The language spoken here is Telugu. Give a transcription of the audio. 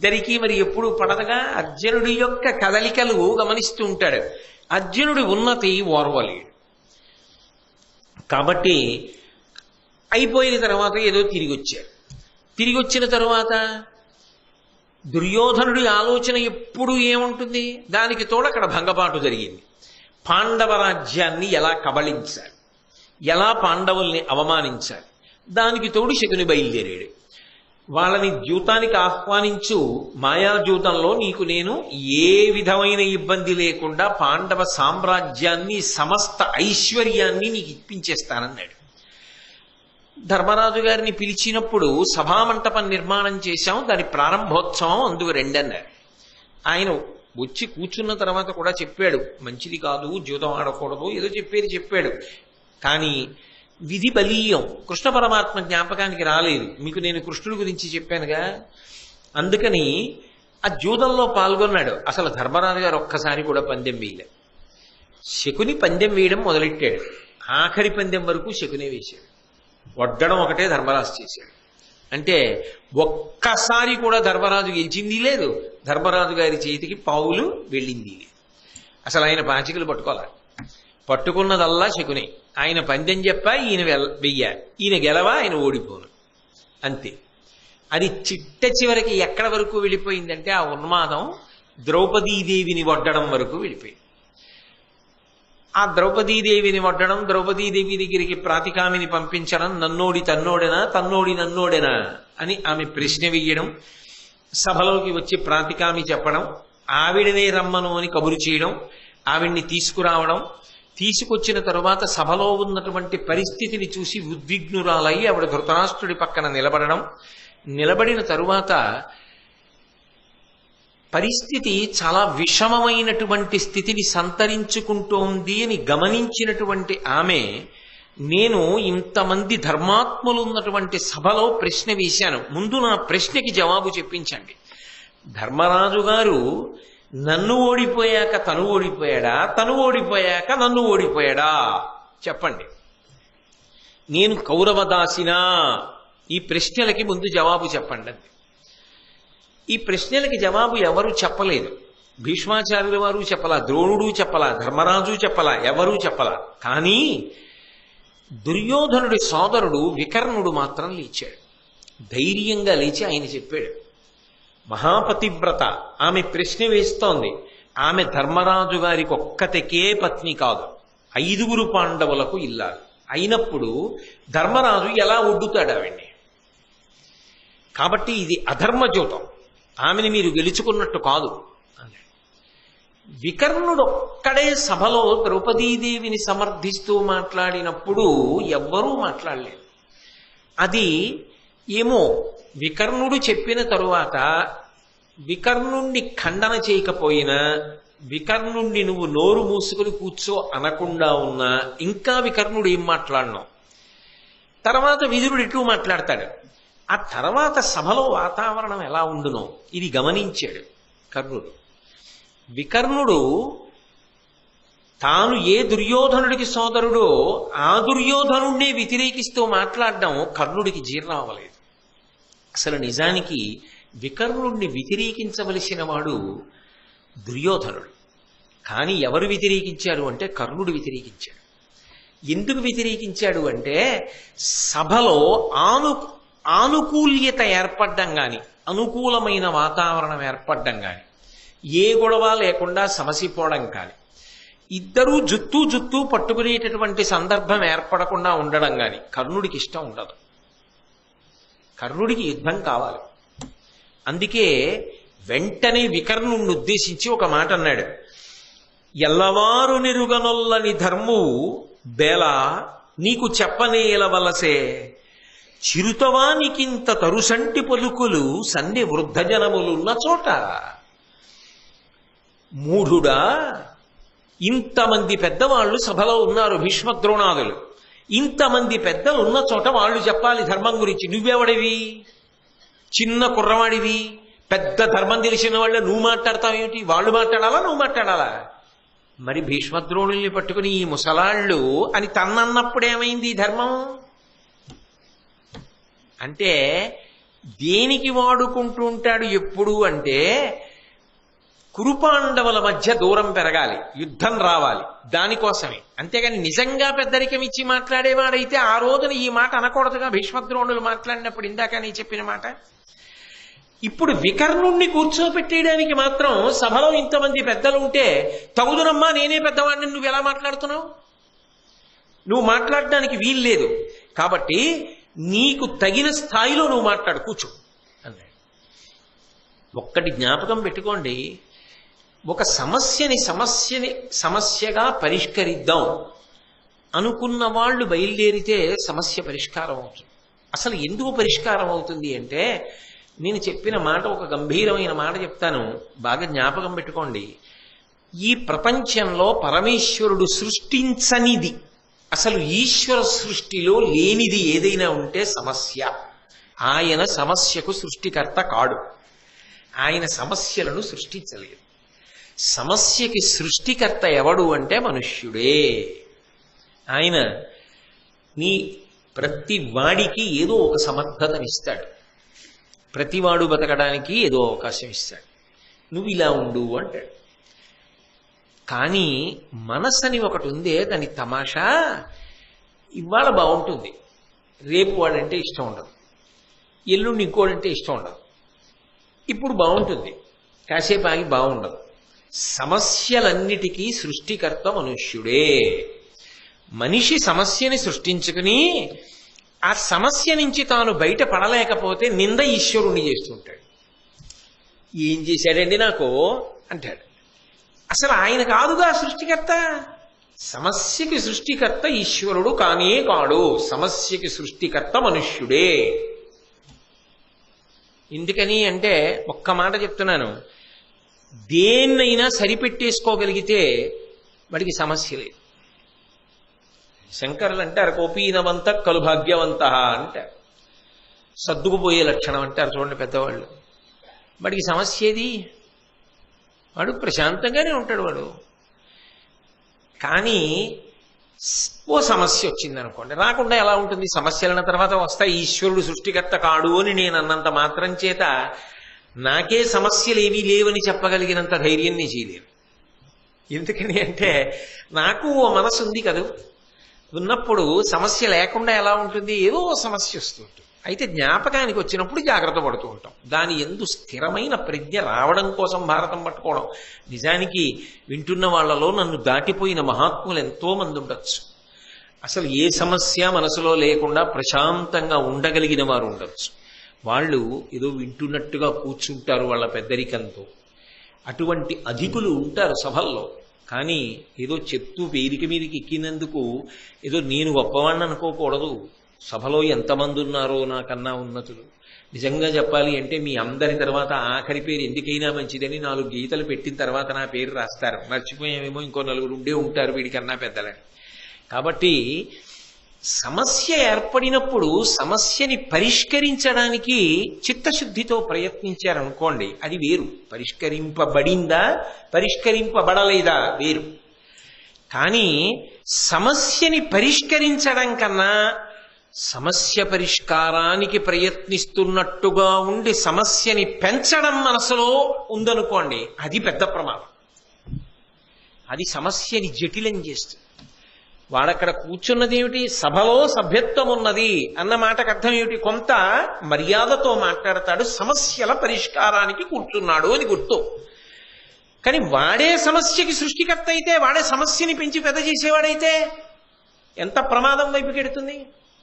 ఇద్దరికీ మరి ఎప్పుడు పడదగా? అర్జునుడి యొక్క కదలికలు గమనిస్తూ ఉంటాడు అర్జునుడి ఉన్నతి ఓర్వలేడు. కాబట్టి అయిపోయిన తర్వాత ఏదో తిరిగి వచ్చాడు తిరిగి వచ్చిన తర్వాత దుర్యోధనుడి ఆలోచన ఎప్పుడు ఏముంటుంది? దానికి తోడు అక్కడ భంగపాటు జరిగింది. పాండవ రాజ్యాన్ని ఎలా కబళించాలి ఎలా పాండవుల్ని అవమానించాలి దానికి తోడు శకుని బయలుదేరాడు. వాళ్ళని ద్యూతానికి ఆహ్వానించు మాయాజూతంలో నీకు నేను ఏ విధమైన ఇబ్బంది లేకుండా పాండవ సామ్రాజ్యాన్ని సమస్త ఐశ్వర్యాన్ని నీకు ఇప్పించేస్తానన్నాడు. ధర్మరాజు గారిని పిలిచినప్పుడు సభామంటపం నిర్మాణం చేశాం దాని ప్రారంభోత్సవం అందుకు రెండన్నారు. ఆయన వచ్చి కూర్చున్న తర్వాత కూడా చెప్పాడు మంచిది కాదు జూదం ఆడకూడదు ఏదో చెప్పేది చెప్పాడు. కానీ విధి బలీయం కృష్ణ పరమాత్మ జ్ఞాపకానికి రాలేదు. మీకు నేను కృష్ణుడి గురించి చెప్పానుగా. అందుకని ఆ జూదంలో పాల్గొన్నాడు. అసలు ధర్మరాజు గారు ఒక్కసారి కూడా పందెం వేయలే. శకుని పందెం వేయడం మొదలెట్టాడు. ఆఖరి పందెం వరకు శకునే వేశాడు. వడ్డడం ఒకటే ధర్మరాజు చేశాడు. అంటే ఒక్కసారి కూడా ధర్మరాజు గెలిచింది లేదు. ధర్మరాజు గారి చేతికి పావులు వెళ్ళింది. అసలు ఆయన పాచికలు పట్టుకోవాలి. పట్టుకున్నదల్లా శకుని. ఆయన పందెం చెప్ప ఈయన వెల్- వెయ్య. ఈయన గెలవ ఆయన ఓడిపోను. అంతే. అది చిట్ట చివరికి ఎక్కడ వరకు వెళ్ళిపోయిందంటే ఆ ఉన్మాదం ద్రౌపదీదేవిని వడ్డడం వరకు వెళ్ళిపోయింది. ఆ ద్రౌపదీదేవిని వడ్డడం ద్రౌపదీదేవి దగ్గరికి ప్రాతికామిని పంపించడం నన్నోడి తన్నోడెనా తన్నోడి నన్నోడెనా అని ఆమె ప్రశ్న వేయడం సభలోకి వచ్చి ప్రాతికామి చెప్పడం ఆవిడనే రమ్మను అని కబురు చేయడం ఆవిడ్ని తీసుకురావడం తీసుకొచ్చిన తరువాత సభలో ఉన్నటువంటి పరిస్థితిని చూసి ఉద్విగ్నురాలై ఆవిడ ధృతరాష్ట్రుడి పక్కన నిలబడడం. నిలబడిన తరువాత పరిస్థితి చాలా విషమమైనటువంటి స్థితిని సంతరించుకుంటోంది అని గమనించినటువంటి ఆమె నేను ఇంతమంది ధర్మాత్ములు ఉన్నటువంటి సభలో ప్రశ్న వేశాను. ముందు నా ప్రశ్నకి జవాబు చెప్పించండి. ధర్మరాజు గారు నన్ను ఓడిపోయాక తను ఓడిపోయాడా? తను ఓడిపోయాక నన్ను ఓడిపోయాడా? చెప్పండి. నేను కౌరవదాసినా? ఈ ప్రశ్నలకి ముందు జవాబు చెప్పండి. అంది ఈ ప్రశ్నలకి జవాబు ఎవరు చెప్పలేదు. భీష్మాచార్యుల వారు చెప్పలా ద్రోణుడు చెప్పలా ధర్మరాజు చెప్పలా ఎవరూ చెప్పలా. కానీ దుర్యోధనుడి సోదరుడు వికర్ణుడు మాత్రం లేచాడు. ధైర్యంగా లేచి ఆయన చెప్పాడు. మహాపతివ్రత. ఆమె ప్రశ్న వేస్తోంది. ఆమె ధర్మరాజు గారికి ఒక్కతికే పత్ని కాదు. ఐదుగురు పాండవులకు ఇల్లాలి. అయినప్పుడు ధర్మరాజు ఎలా ఒడ్డుతాడు ఆవిడ్ని? కాబట్టి ఇది అధర్మజ్యోతం ఆమెని మీరు గెలుచుకున్నట్టు కాదు. అన్నాడు వికర్ణుడు ఒక్కడే సభలో ద్రౌపదీదేవిని సమర్థిస్తూ మాట్లాడినప్పుడు ఎవ్వరూ మాట్లాడలేదు. అది ఏమో వికర్ణుడు చెప్పిన తరువాత వికర్ణుణ్ణి ఖండన చేయకపోయినా వికర్ణుణ్ణి నువ్వు నోరు మూసుకుని కూర్చో అనకుండా ఉన్నా ఇంకా వికర్ణుడు ఏం మాట్లాడినావు తర్వాత విధుడు ఇటు మాట్లాడతాడు. ఆ తర్వాత సభలో వాతావరణం ఎలా ఉండునో ఇది గమనించాడు కర్ణుడు. వికర్ణుడు తాను ఏ దుర్యోధనుడికి సోదరుడో ఆ దుర్యోధనుడినే వ్యతిరేకిస్తూ మాట్లాడడం కర్ణుడికి జీర్ణం అవ్వలేదు. అసలు నిజానికి వికర్ణుడిని వ్యతిరేకించవలసిన వాడు దుర్యోధనుడు. కానీ ఎవరు వ్యతిరేకించారు అంటే కర్ణుడు వ్యతిరేకించాడు. ఎందుకు వ్యతిరేకించాడు అంటే సభలో ఆను ఆనుకూల్యత ఏర్పడడం కానీ అనుకూలమైన వాతావరణం ఏర్పడడం కానీ ఏ గొడవ లేకుండా సమసిపోవడం కానీ ఇద్దరూ జుత్తు జుత్తు పట్టుకునేటటువంటి సందర్భం ఏర్పడకుండా ఉండడం కానీ కర్ణుడికి ఇష్టం ఉండదు. కర్ణుడికి యుద్ధం కావాలి. అందుకే వెంటనే వికర్ణుణ్ణి ఉద్దేశించి ఒక మాట అన్నాడు. ఎల్లవారు నిరుగనొల్లని ధర్మువు బేల నీకు చెప్పనేలవలసే చిరుతవానికింత తరుసంటి పలుకులు సన్ని వృద్ధజనములున్న చోట. మూఢుడా ఇంతమంది పెద్దవాళ్ళు సభలో ఉన్నారు భీష్మద్రోణాదులు ఇంతమంది పెద్దలు ఉన్న చోట వాళ్ళు చెప్పాలి ధర్మం గురించి. నువ్వెవడివి? చిన్న కుర్రవాడివి. పెద్ద ధర్మం తెలిసిన వాళ్ళ నువ్వు మాట్లాడతావేమిటి వాళ్ళు మాట్లాడాలా? నువ్వు మాట్లాడాలా? మరి భీష్మద్రోణుల్ని పట్టుకుని ఈ ముసలాళ్ళు అని తన్నన్నప్పుడు ఏమైంది ఈ ధర్మం? అంటే దేనికి వాడుకుంటూ ఉంటాడు ఎప్పుడు అంటే కురుపాండవుల మధ్య దూరం పెరగాలి యుద్ధం రావాలి దానికోసమే. అంతేగాని నిజంగా పెద్దరికం ఇచ్చి మాట్లాడేవాడైతే ఆ రోజున ఈ మాట అనకూడదుగా భీష్మద్రోణులు మాట్లాడినప్పుడు ఇందాక నీ చెప్పిన మాట. ఇప్పుడు వికర్ణుణ్ణి కూర్చోపెట్టేయడానికి మాత్రం సభలో ఇంతమంది పెద్దలు ఉంటే తగుదునమ్మా నేనే పెద్దవాడిని నువ్వు ఎలా మాట్లాడుతున్నావు? నువ్వు మాట్లాడడానికి వీలు లేదు. కాబట్టి నీకు తగిన స్థాయిలో నువ్వు మాట్లాడు కూర్చో అన్నాడు. ఒక్కటి జ్ఞాపకం పెట్టుకోండి ఒక సమస్యని సమస్యని సమస్యగా పరిష్కరిద్దాం. అనుకున్న వాళ్ళు బయలుదేరితే సమస్య పరిష్కారం అవుతుంది. అసలు ఎందుకు పరిష్కారం అవుతుంది అంటే నేను చెప్పిన మాట ఒక గంభీరమైన మాట చెప్తాను. బాగా జ్ఞాపకం పెట్టుకోండి. ఈ ప్రపంచంలో పరమేశ్వరుడు సృష్టించనిది. అసలు ఈశ్వర సృష్టిలో లేనిది ఏదైనా ఉంటే సమస్య. ఆయన సమస్యకు సృష్టికర్త కాడు. ఆయన సమస్యలను సృష్టించలేదు. సమస్యకి సృష్టికర్త ఎవడు అంటే మనుష్యుడే. ఆయన నీ ప్రతి వాడికి ఏదో ఒక సమర్థతనిస్తాడు. ప్రతివాడు బతకడానికి ఏదో అవకాశం ఇస్తాడు. నువ్వు ఇలా ఉండు అంటాడు. కానీ మనస్సని ఒకటి ఉందే దాని తమాషా ఇవాళ బాగుంటుంది. రేపు వాడంటే ఇష్టం ఉండదు. ఎల్లుండి ఇంకోడంటే ఇష్టం ఉండదు. ఇప్పుడు బాగుంటుంది. కాసేపు ఆగి బాగుండదు. సమస్యలన్నిటికీ సృష్టికర్త మనుష్యుడే. మనిషి సమస్యని సృష్టించుకుని ఆ సమస్య నుంచి తాను బయట పడలేకపోతే నింద ఈశ్వరుణ్ణి చేస్తుంటాడు. ఏం చేశాడండి నాకు? అంటాడు. అసలు ఆయన కాదుగా సృష్టికర్త? సమస్యకి సృష్టికర్త ఈశ్వరుడు కానే కాడు. సమస్యకి సృష్టికర్త మనుష్యుడే. ఎందుకని అంటే ఒక్క మాట చెప్తున్నాను. దేన్నైనా సరిపెట్టేసుకోగలిగితే వాడికి సమస్య లేదు. శంకరులు అంటారు కోపీనవంత కలు భాగ్యవంత అంటారు. సర్దుకుపోయే లక్షణం అంటారు చూడండి పెద్దవాళ్ళు. వాడికి సమస్య ఏది? వాడు ప్రశాంతంగానే ఉంటాడు వాడు. కానీ ఓ సమస్య వచ్చింది అనుకోండి రాకుండా ఎలా ఉంటుంది? సమస్యలన్న తర్వాత వస్తాయి ఈశ్వరుడు సృష్టికర్త కాడు అని నేను అన్నంత మాత్రం చేత నాకే సమస్యలు ఏమీ లేవని చెప్పగలిగినంత ధైర్యం నీ చేయలేను ఎందుకని అంటే నాకు ఓ మనసు ఉంది కదా. ఉన్నప్పుడు సమస్య లేకుండా ఎలా ఉంటుంది? ఏదో ఓ సమస్య వస్తుంటుంది అయితే జ్ఞాపకానికి వచ్చినప్పుడు జాగ్రత్త పడుతూ ఉంటాం. దాని ఎందు స్థిరమైన ప్రజ్ఞ రావడం కోసం భారతం పట్టుకోవడం. నిజానికి వింటున్న వాళ్ళలో నన్ను దాటిపోయిన మహాత్ములు ఎంతో మంది ఉండొచ్చు. అసలు ఏ సమస్య మనసులో లేకుండా ప్రశాంతంగా ఉండగలిగిన వారు ఉండొచ్చు. వాళ్ళు ఏదో వింటున్నట్టుగా కూర్చుంటారు వాళ్ళ పెద్దరికంతో. అటువంటి అధికులు ఉంటారు సభల్లో. కానీ ఏదో చెప్తూ పేరిక మీదకి ఎక్కినందుకు ఏదో నేను గొప్పవాణ్ణి అనుకోకూడదు. సభలో ఎంతమంది ఉన్నారో నాకన్నా ఉన్నతులు. నిజంగా చెప్పాలి అంటే మీ అందరి తర్వాత ఆఖరి పేరు ఎందుకైనా మంచిదని నాలుగు గీతలు పెట్టిన తర్వాత నా పేరు రాస్తారు. మర్చిపోయామేమో ఇంకో నలుగురు ఉండే ఉంటారు వీడికన్నా పెద్దలని. కాబట్టి సమస్య ఏర్పడినప్పుడు సమస్యని పరిష్కరించడానికి చిత్తశుద్ధితో ప్రయత్నించారనుకోండి అది వేరు. పరిష్కరింపబడిందా పరిష్కరింపబడలేదా వేరు. కానీ సమస్యని పరిష్కరించడం కన్నా సమస్య పరిష్కారానికి ప్రయత్నిస్తున్నట్టుగా ఉండి సమస్యని పెంచడం మనసులో ఉందనుకోండి అది పెద్ద ప్రమాదం. అది సమస్యని జటిలం చేస్తుంది. వాడక్కడ కూర్చున్నది ఏమిటి సభలో సభ్యత్వం ఉన్నది అన్న మాటకు అర్థం ఏమిటి? కొంత మర్యాదతో మాట్లాడతాడు సమస్యల పరిష్కారానికి కూర్చున్నాడు అని గుర్తు. కానీ వాడే సమస్యకి సృష్టికర్త అయితే వాడే సమస్యని పెంచి పెద్ద చేసేవాడైతే ఎంత ప్రమాదం వైపుకెడుతుంది